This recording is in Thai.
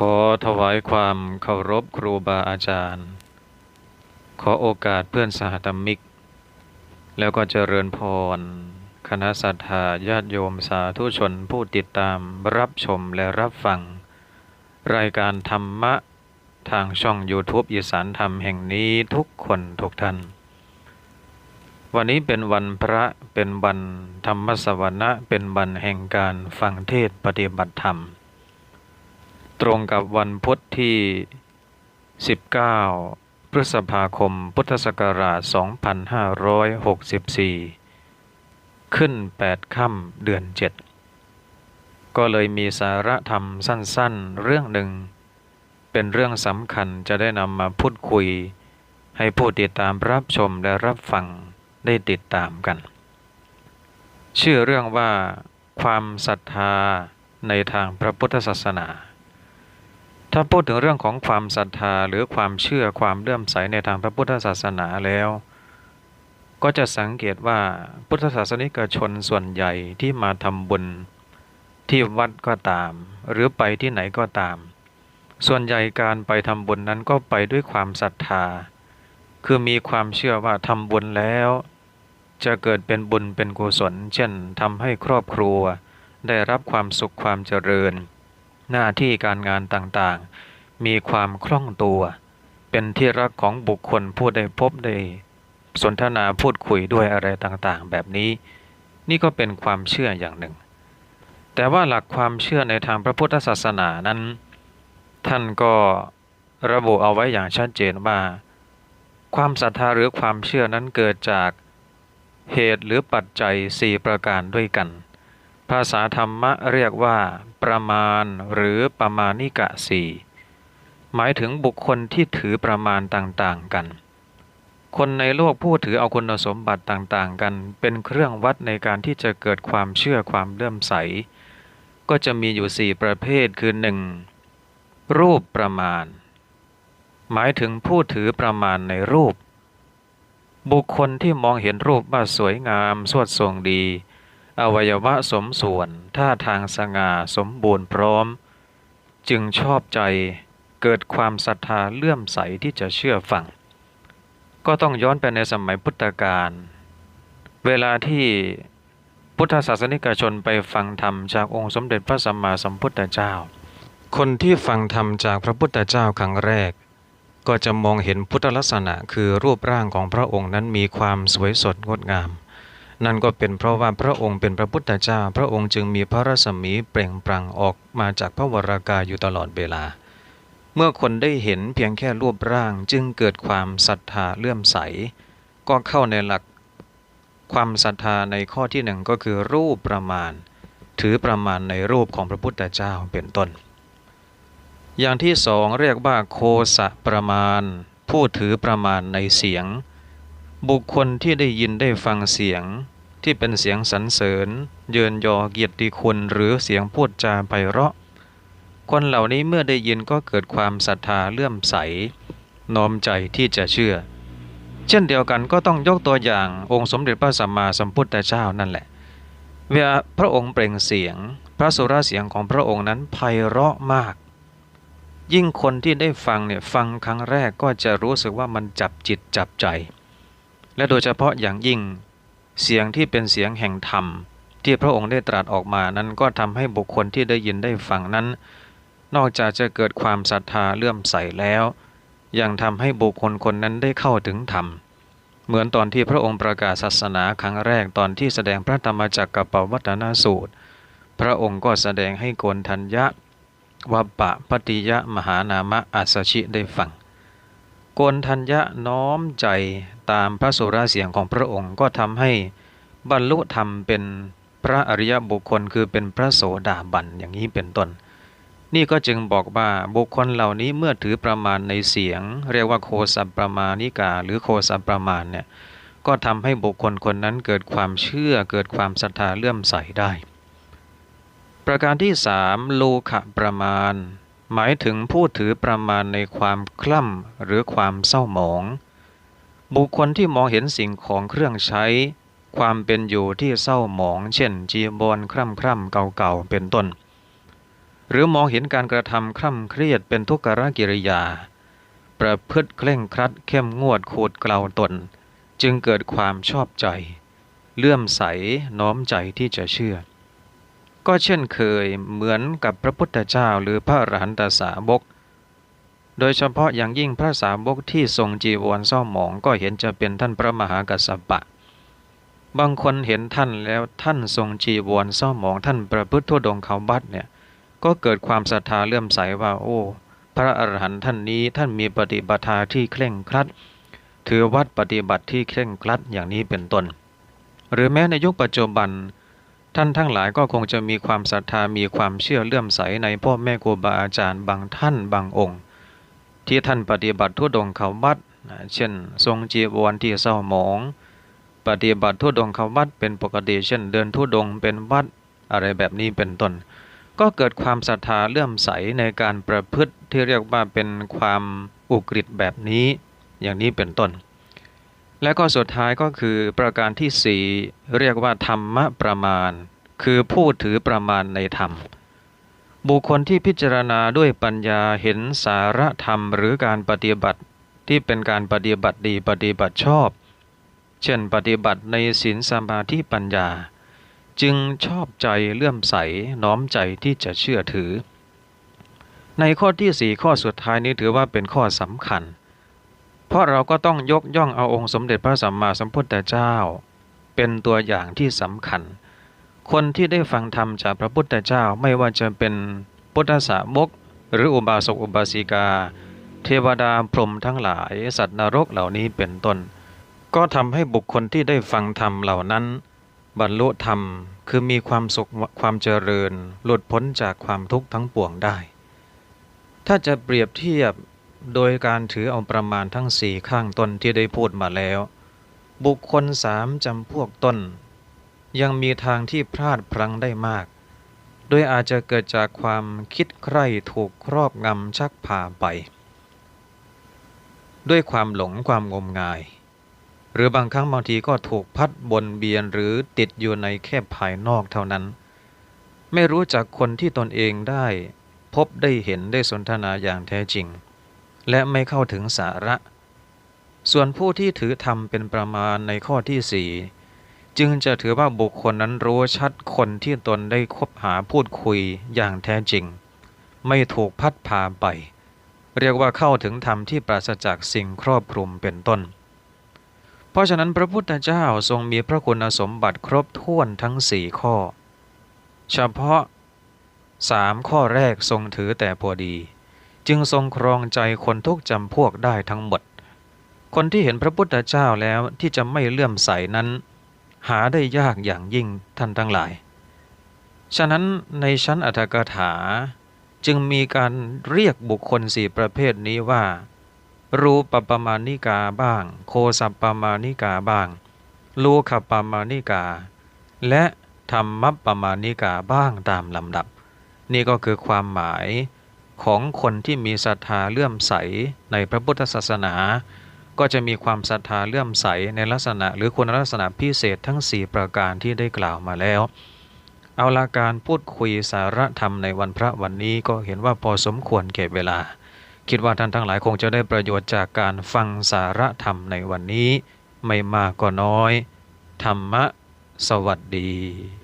ขอถวายความเคารพครูบาอาจารย์ ขอโอกาสเพื่อนสหธรรมิก แล้วก็เจริญพร คณะสัตยาญาติโยมสาธุชนผู้ติดตามรับชมและรับฟัง รายการธรรมะทางช่อง YouTube อีสานธรรมแห่งนี้ทุกคนทุกท่าน วันนี้เป็นวันพระเป็นวันธรรมสวนะเป็นวันแห่งการฟังเทศปฏิบัติธรรม ตรงกับวันพุทธที่ 19 พฤษภาคม พุทธศักราช 2564 ขึ้น 8 ค่ำเดือน 7 ก็เลยมีสาระธรรมสั้นๆ เรื่องหนึ่ง เป็นเรื่องสำคัญจะได้นำมาพูดคุย ให้ผู้ติดตามรับชมและรับฟังได้ติดตามกัน ชื่อเรื่องว่าความศรัทธาในทางพระพุทธศาสนา ถ้าพูดถึงเรื่องของความศรัทธาหรือความเชื่อความเลื่อมใสในทางพระพุทธศาสนาแล้ว ก็จะสังเกตว่าพุทธศาสนิกชนส่วนใหญ่ที่มาทำบุญที่วัดก็ตาม หรือไปที่ไหนก็ตาม ส่วนใหญ่การไปทำบุญนั้นก็ไปด้วยความศรัทธา คือมีความเชื่อว่าทำบุญแล้ว จะเกิดเป็นบุญเป็นกุศล เช่นทำให้ครอบครัว ได้รับความสุขความเจริญ หน้าที่การงานต่างๆ มีความคล่องตัว เป็นที่รักของบุคคลผู้ได้พบได้สนทนาพูดคุยด้วยอะไรต่างๆ แบบนี้ นี่ก็เป็นความเชื่ออย่างหนึ่ง แต่ว่าหลักความเชื่อในทางพระพุทธศาสนานั้น ท่านก็ระบุเอาไว้อย่างชัดเจนว่า ความศรัทธาหรือความเชื่อนั้นเกิดจากเหตุหรือปัจจัย 4 ประการด้วยกัน ภาษาธรรมะเรียกว่า ประมาณหรือประมาณิกะสี่หมายถึงบุคคลที่ถือประมาณต่างๆกัน คนในโลกผู้ถือเอาคุณสมบัติต่างๆ กัน เป็นเครื่องวัดในการที่จะเกิดความเชื่อความเลื่อมใส ก็จะมีอยู่สี่ประเภทคือ 1. รูปประมาณ หมายถึงผู้ถือประมาณในรูป บุคคลที่มองเห็นรูปว่าสวยงาม สวดทรงดี อวัยวะสมส่วนท่าทางสง่าสมบูรณ์พร้อม จึงชอบใจเกิดความศรัทธาเลื่อมใสที่จะเชื่อฟัง ก็ต้องย้อนไปในสมัยพุทธกาลเวลาที่พุทธศาสนิกชนไปฟังธรรมจากองค์สมเด็จพระสัมมาสัมพุทธเจ้า คนที่ฟังธรรมจากพระพุทธเจ้าครั้งแรก ก็จะมองเห็นพุทธลักษณะคือรูปร่างของพระองค์นั้นมีความสวยสดงดงาม นั่นก็เป็นเพราะว่าพระองค์เป็นพระพุทธเจ้า พระองค์จึงมีพระรัศมีเปล่งปลั่งออกมาจากพระวรากายอยู่ตลอดเวลา เมื่อคนได้เห็นเพียงแค่รูปร่างจึงเกิดความศรัทธาเลื่อมใส ก็เข้าในหลักความศรัทธาในข้อที่หนึ่งก็คือรูปประมาณ ถือประมาณในรูปของพระพุทธเจ้าเป็นต้น อย่างที่สองเรียกว่าโคสะประมาณ ผู้ถือประมาณในเสียง บุคคลที่ได้ยินได้ฟังเสียง ที่เป็นเสียงสรรเสริญ เยินยอเกียรติคุณหรือเสียงพูดจาไพเราะ คนเหล่านี้เมื่อได้ยินก็เกิดความศรัทธาเลื่อมใส น้อมใจที่จะเชื่อ เช่นเดียวกันก็ต้องยกตัวอย่างองค์สมเด็จพระสัมมาสัมพุทธเจ้านั่นแหละ เวลาพระองค์เปล่งเสียง พระสุรเสียงของพระองค์นั้นไพเราะมาก ยิ่งคนที่ได้ฟังเนี่ยฟังครั้งแรกก็จะรู้สึกว่ามันจับจิตจับใจ และโดยเฉพาะอย่างยิ่ง เสียงที่เป็นเสียงแห่งธรรม ที่พระองค์ได้ตรัสออกมานั้นก็ทำให้บุคคลที่ได้ยินได้ฟังนั้น นอกจากจะเกิดความศรัทธาเลื่อมใสแล้ว ยังทำให้บุคคลคนนั้นได้เข้าถึงธรรม เหมือนตอนที่พระองค์ประกาศศาสนาครั้งแรกตอนที่แสดงพระธรรมจักรกับปวัตนสูตร พระองค์ก็แสดงให้โกนทัญญะวัปปะปฏิยะมหานามะอัสชิได้ฟัง กนทัญญะน้อมใจตามพระสุราเสียงของพระองค์ก็ทำให้บรรลุธรรมเป็นพระอริยบุคคลคือเป็นพระโสดาบันอย่างนี้เป็นต้น นี่ก็จึงบอกว่าบุคคลเหล่านี้เมื่อถือประมาณในเสียง เรียกว่าโคสัปประมาณิกา หรือโคสัปประมาณเนี่ยก็ทำให้บุคคลคนนั้นเกิดความเชื่อเกิดความศรัทธาเลื่อมใสได้ ประการที่สามโลขะประมาณ หมายถึงผู้ถือประมาณในความคล่ำหรือความเศร้าหมอง บุคคลที่มองเห็นสิ่งของเครื่องใช้ ความเป็นอยู่ที่เศร้าหมอง เช่น จีบอลคร่ำคร่ำเก่าๆเป็นต้น หรือมองเห็นการกระทำคร่ำเครียดเป็นทุกขกิริยา ประพฤติเคร่งครัดเข้มงวดขูดเกลาตน จึงเกิดความชอบใจ เลื่อมใสน้อมใจที่จะเชื่อ ก็เช่นเคยเหมือนกับพระพุทธเจ้าหรือพระอรหันตสาวก โดยเฉพาะอย่างยิ่งพระสาวกที่ทรงจีวรเศร้าหมองก็เห็นจะเป็นท่านพระมหากัสสปะ บางคนเห็นท่านแล้วท่านทรงจีวรเศร้าหมองท่านประพฤติทั่วดงเขาบัดเนี่ยก็เกิดความศรัทธาเลื่อมใสว่าโอ้ พระอรหันต์ท่านนี้ท่านมีปฏิบัติที่เคร่งครัด ถือวัดปฏิบัติที่เคร่งครัดอย่างนี้เป็นต้น หรือแม้ในยุคปัจจุบัน ท่านทั้งหลายก็คงจะมีความศรัทธามีความเชื่อเลื่อมใสในพ่อแม่ครูบาอาจารย์บางท่านบางองค์ ที่ท่านปฏิบัติทั่วดงเขาวัดเช่น ทรงจีวรที่เศร้าหมอง ปฏิบัติทั่วดงเขาวัดเป็นปกติเช่น เดินทั่วดงเป็นวัดอะไรแบบนี้เป็นต้น ก็เกิดความศรัทธาเลื่อมใสในการประพฤติที่เรียกว่าเป็นความอุกฤษแบบนี้ อย่างนี้เป็นต้น และก็สุดท้ายก็คือประการที่สี่เรียกว่าธรรมะประมาณ คือผู้ถือประมาณในธรรม บุคคลที่พิจารณาด้วยปัญญาเห็นสาระธรรมหรือการปฏิบัติที่เป็นการปฏิบัติดีปฏิบัติชอบ เช่นปฏิบัติในศีลสมาธิปัญญา จึงชอบใจเลื่อมใสน้อมใจที่จะเชื่อถือ ในข้อที่สี่ข้อสุดท้ายนี้ถือว่าเป็นข้อสำคัญ เพราะเราก็ต้องยกย่องเอาองค์สมเด็จพระสัมมาสัมพุทธเจ้า เป็นตัวอย่างที่สำคัญ คนที่ได้ฟังธรรมจากพระพุทธเจ้าไม่ว่าจะเป็นพุทธสาวกหรืออุบาสกอุบาสิกา เทวดาพรหมทั้งหลาย สัตว์นรกเหล่านี้เป็นต้น ก็ทำให้บุคคลที่ได้ฟังธรรมเหล่านั้น บรรลุธรรมคือมีความสุขความเจริญ หลุดพ้นจากความทุกข์ทั้งปวงได้ ถ้าจะเปรียบเทียบ โดยการถือเอาประมาณทั้งสี่ข้างต้นที่ได้พูดมาแล้ว บุคคลสามจำพวกต้น ยังมีทางที่พลาดพลั้งได้มาก โดยอาจจะเกิดจากความคิดใคร่ถูกครอบงำชักพาไป ด้วยความหลงความงมงาย หรือบางครั้งบางทีก็ถูกพัดบนเบียนหรือติดอยู่ในแค่ภายนอกเท่านั้น ไม่รู้จักคนที่ตนเองได้ พบได้เห็นได้สนทนาอย่างแท้จริง และไม่เข้าถึงสาระ ส่วนผู้ที่ถือธรรมเป็นประมาณในข้อที่สี่จึงจะถือว่าบุคคลนั้นรู้ชัดคนที่ตนได้คบหาพูดคุยอย่างแท้จริง ไม่ถูกพัดพาไป เรียกว่าเข้าถึงธรรมที่ปราศจากสิ่งครอบคลุมเป็นต้น เพราะฉะนั้นพระพุทธเจ้าทรงมีพระคุณสมบัติครบถ้วนทั้งสี่ข้อ เฉพาะสามข้อแรกทรงถือแต่พอดี จึงทรงครองใจคนทุกจำพวกได้ทั้งหมด คนที่เห็นพระพุทธเจ้าแล้วที่จะไม่เลื่อมใสนั้น หาได้ยากอย่างยิ่งท่านทั้งหลาย ฉะนั้นในชั้นอัตถกถาจึงมีการเรียกบุคคลสี่ประเภทนี้ว่า รูปปมาณิกาบ้าง โคสัปปมาณิกาบ้าง ลูขปมาณิกา และธรรมปมาณิกาบ้างตามลำดับ นี่ก็คือความหมาย ของคนที่มีศรัทธาเลื่อมใสในพระพุทธศาสนา ก็จะมีความศรัทธาเลื่อมใสในลักษณะหรือคุณลักษณะพิเศษทั้ง 4 ประการที่ได้กล่าวมาแล้ว เอาละการพูดคุยสาระธรรมในวันพระวันนี้ก็เห็นว่าพอสมควรเก็บเวลา คิดว่าท่านทั้งหลายคงจะได้ประโยชน์จากการฟังสาระธรรมในวันนี้ ไม่มากก็น้อย ธรรมะ สวัสดี